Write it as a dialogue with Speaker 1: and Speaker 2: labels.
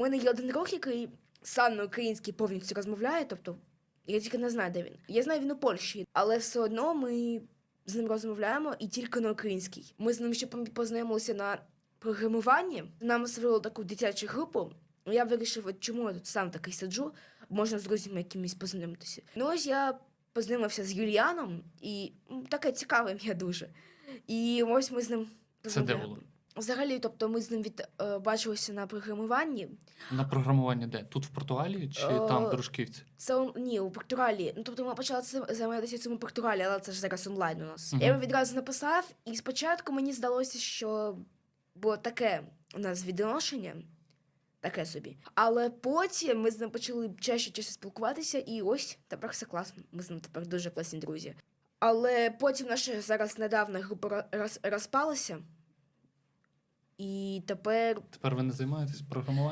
Speaker 1: У мене є один друг, який сам на українській повністю розмовляє, тобто я тільки не знаю, де він. Я знаю, він у Польщі, але все одно ми з ним розмовляємо і тільки на українській. Ми з ним ще познайомилися на програмуванні. Нам створили таку дитячу групу. Я вирішив, от чому я тут сам такий сиджу, можна з друзями якимись познайомитися. Ну ось я познайомився з Юліаном, і таке цікаве ім'я дуже. І ось ми з ним
Speaker 2: Це де було?
Speaker 1: Взагалі, тобто ми з ним від, е, бачилися на програмуванні.
Speaker 2: На програмування де? Тут в Португалії чи
Speaker 1: Е,
Speaker 2: там в Дружківці?
Speaker 1: Це он- ні, у Португалії. Ну тобто ми почали це займатися цим у Португалії, але це ж зараз онлайн у нас.
Speaker 2: Мгм.
Speaker 1: Я йому відразу написав, і спочатку мені здалося, що було таке у нас відношення, таке собі. Але потім ми з ним почали чаще чаще спілкуватися, і ось тепер все класно. Ми з ним тепер дуже класні друзі. Але потім наша зараз недавно група ро- роз, розпалася. І тепер
Speaker 2: Тепер ви не займаєтесь програмуванням?